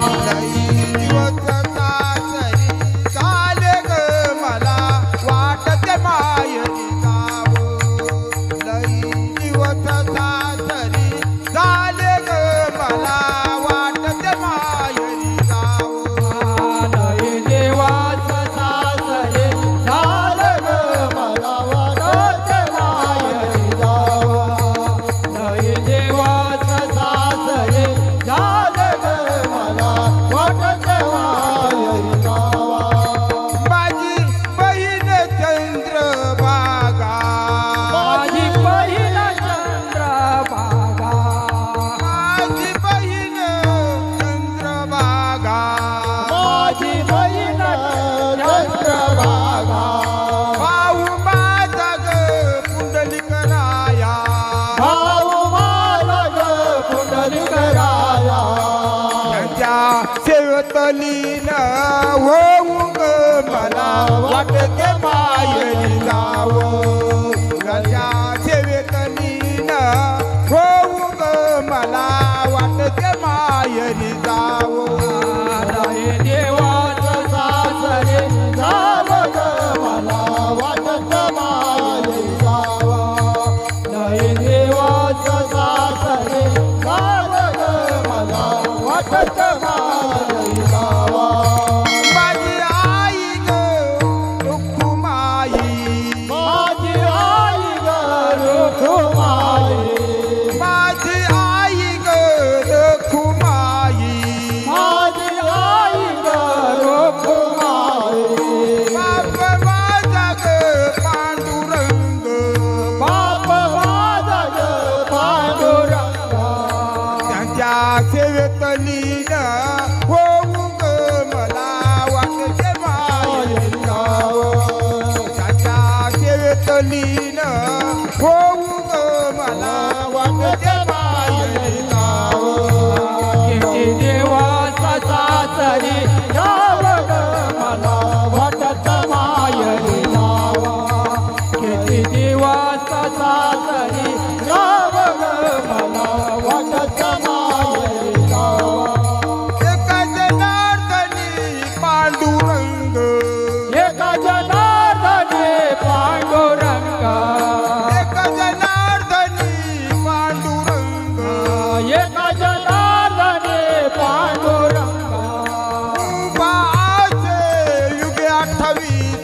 I need you. बलीला होऊ मला वाटते मायरी जाव गजा सेवेत लीला होऊ मला वाटते मायरी जा Não. Oh.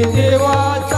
देवाची